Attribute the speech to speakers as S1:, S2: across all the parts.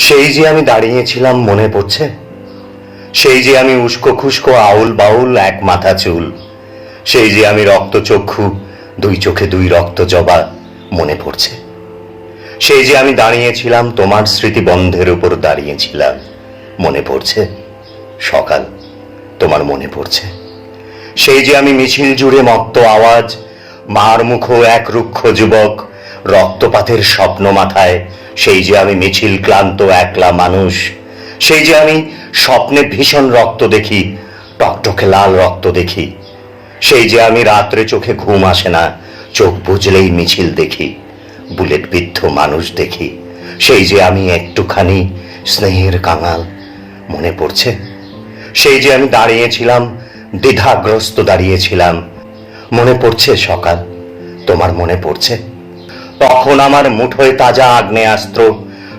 S1: সেই যে আমি দাঁড়িয়েছিলাম মনে পড়ছে? সেই যে আমি উস্কো খুস্কো আউল বাউল এক মাথা চুল। সেই যে আমি রক্তচক্ষু দুই চোখে দুই রক্ত জবা মনে পড়ছে। সেই যে আমি দাঁড়িয়েছিলাম, তোমার স্মৃতিবন্ধের উপর দাঁড়িয়েছিলাম মনে পড়ছে। সকাল তোমার মনে পড়ছে। সেই যে আমি মিছিল জুড়ে মত্ত আওয়াজ, মার মুখো এক রুক্ষ যুবক রক্তপাতের স্বপ্ন মাথায়। সেই যে আমি মিছিল ক্লান্ত, একলা মানুষ, সেই যে আমি স্বপ্নে ভীষণ রক্ত দেখি, টকটকে লাল রক্ত দেখি, সেই যে আমি রাত্রে চোখে ঘুম আসে না, চোখ বুঝলেই মিছিল দেখি, বুলেট বিদ্ধ মানুষ দেখি, সেই যে আমি একটুখানি স্নেহের কাঙাল, মনে পড়ছে? সেই যে আমি দাঁড়িয়েছিলাম, দ্বিধাগ্রস্ত দাঁড়িয়েছিলাম, মনে পড়ছে সকাল, তোমার মনে পড়ছে? তখন আমার মুঠোয় তাজা আগ্নেয়াস্ত্র,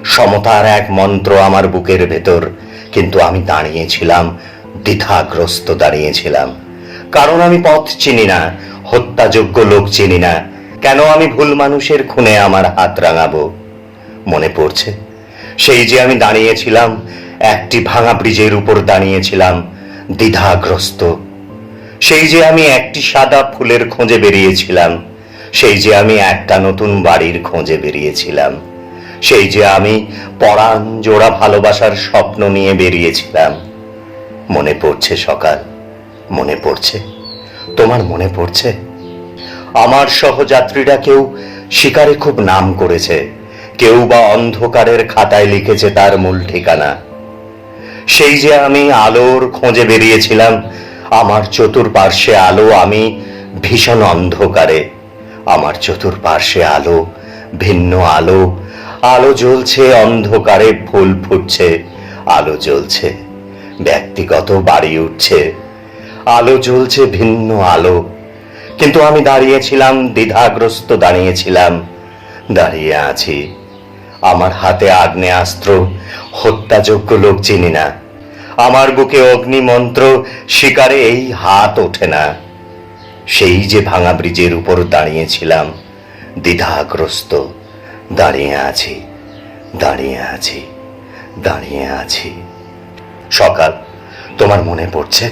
S1: সমতার এক মন্ত্র আমার বুকের ভেতর। কিন্তু আমি দাঁড়িয়েছিলাম, দ্বিধাগ্রস্ত দাঁড়িয়েছিলাম। কারণ আমি পথ চিনি না, হত্যাযোগ্য লোক চিনি না। কেন আমি ভুল মানুষের খুনে আমার হাত রাঙাবো? মনে পড়ছে, সেই যে আমি দাঁড়িয়েছিলাম, একটি ভাঙা ব্রিজের উপর দাঁড়িয়েছিলাম, দ্বিধাগ্রস্ত। সেই যে আমি একটি সাদা ফুলের খোঁজে বেরিয়েছিলাম। সেই যে আমি একটা নতুন বাড়ির খোঁজে বেরিয়েছিলাম। সেই যে আমি পরাণ জোড়া ভালোবাসার স্বপ্ন নিয়ে বেরিয়েছিলাম। মনে পড়ছে সকাল, মনে পড়ছে। তোমার মনে পড়ছে? আমার সহযাত্রীরা কেউ শিকারে খুব নাম করেছে। কেউ বা অন্ধকারের খাতায় লিখেছে তার মূল ঠিকানা। সেই যে আমি আলোর খোঁজে বেরিয়েছিলাম, আমার চতুর্পার্শ্বে আলো, আমি ভীষণ অন্ধকারে। আমার চতুর্পার্শ্বে আলো, ভিন্ন আলো। আলো জ্বলছে, অন্ধকারে ফুল ফুটছে। আলো জ্বলছে, ব্যক্তিগত বাড়ি উঠছে। আলো জ্বলছে, ভিন্ন আলো। কিন্তু আমি দাঁড়িয়েছিলাম, দ্বিধাগ্রস্ত দাঁড়িয়েছিলাম। দাঁড়িয়ে আছি। আমার হাতে আগ্নেয়াস্ত্র, হত্যাযোগ্য লোক চিনি না। আমার বুকে অগ্নিমন্ত্র, শিকারে এই হাত ওঠে না। সেই যে ভাঙা ব্রিজের উপর দাঁড়িয়েছিলাম, দ্বিধাগ্রস্ত, দাঁড়িয়ে আছি দাঁড়িয়ে আছি দাঁড়িয়ে আছি। সকাল, তোমার মনে পড়ছে?